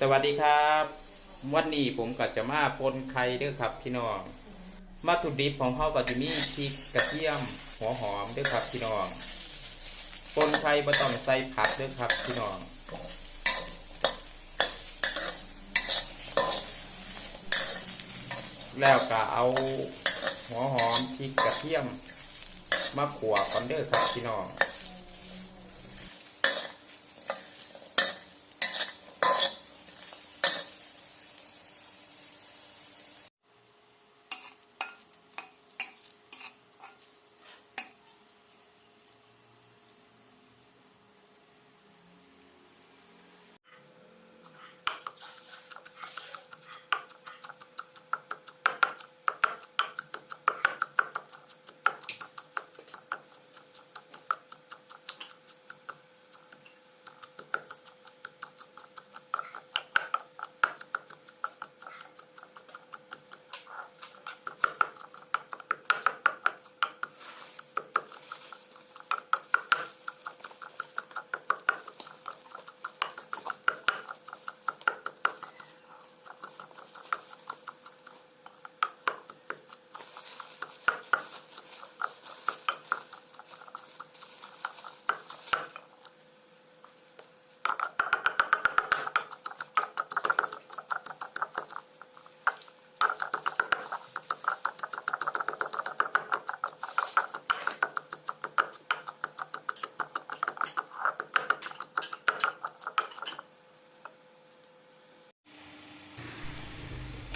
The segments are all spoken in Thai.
สวัสดีครับ วันนี้ผมก็จะมาปนไข่เด้อครับพี่น้องวัตถุดิบของเขาก็จะมีพริกกระเทียมหัวหอมเด้อครับพี่น้องปนไข่บ่ต้องใส่ผักเด้อครับพี่น้องแล้วก็เอาหัวหอมพริกกระเทียมมาขัวก่อนเด้อครับพี่น้อง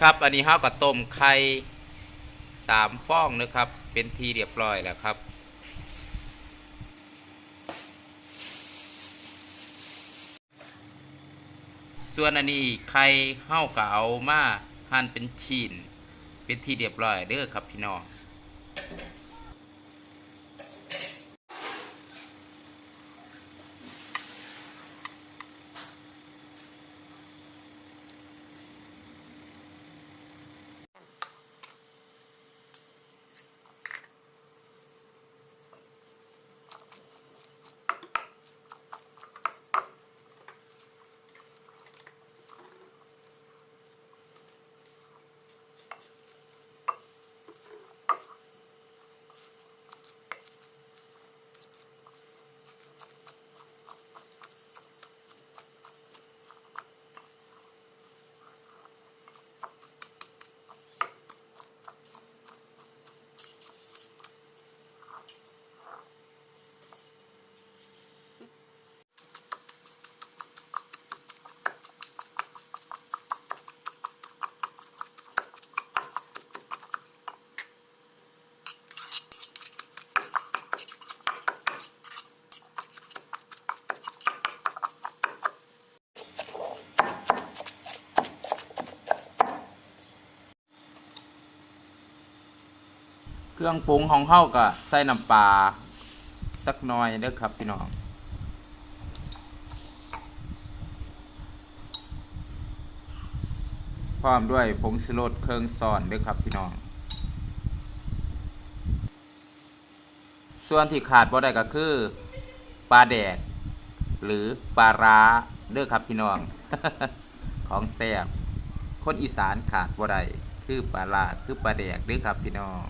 ครับอันนี้ห้าวก็ต้มไข่สามฟองนะครับ เป็นทีเรียบร้อยแล้วครับส่วนอันนี้ไข่ห้าก็เอามาหั่นเป็นชิ้นเป็นทีเรียบร้อยเด้อครับพี่น้อง เครื่องปรุงของเฮาก็ใส่น้ำปลาสักน่อยเด้อครับพี่น้องพร้อมด้วยผงชูรสเครื่องซอนเด้อครับพี่น้อง ส่วนที่ขาดบ่ได้ก็คือปลาแดกหรือปลาร้าเด้อครับพี่น้อง ของแซ่บคนอีสานขาดบ่ได้คือปลาร้าคือปลาแดกเด้อครับพี่น้อง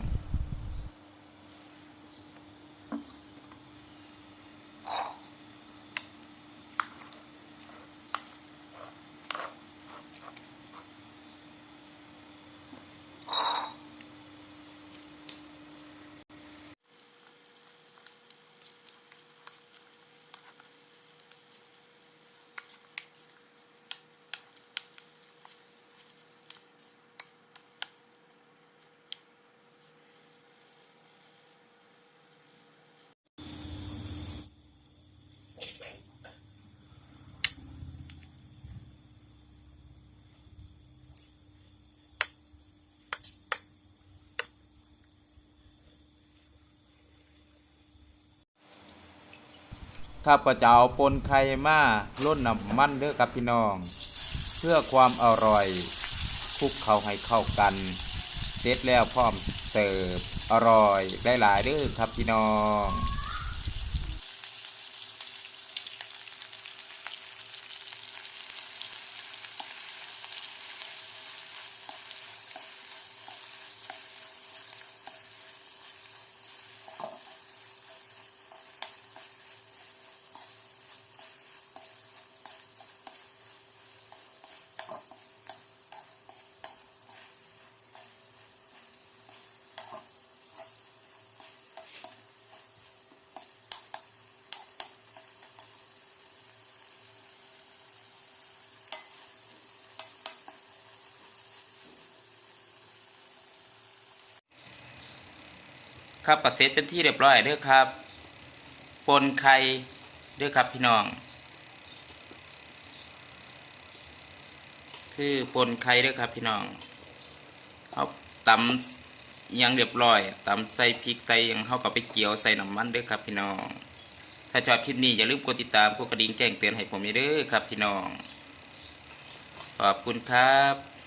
ข้าพเจ้าปนไข่มาล้นน้ำมันเด้อกับพี่น้อง เพื่อความอร่อยคลุกเขาให้เข้ากัน เสร็จแล้วพร้อมเสิร์ฟอร่อยได้หลายๆเด้อครับพี่น้อง ครับก็เสร็จเป็นที่เรียบร้อยเด้อครับ ปนไข่เด้อครับพี่น้อง คือปนไข่เด้อครับพี่น้องเอาตำยังเรียบร้อยตำใส่พริกไตยังเข้าก็ไปเกี่ยวใส่น้ำมันเด้อครับพี่น้อง ถ้าชอบคลิปนี้อย่าลืมกดติดตามกดกระดิ่งแจ้งเตือนให้ผมเด้อครับพี่น้อง ขอบคุณครับ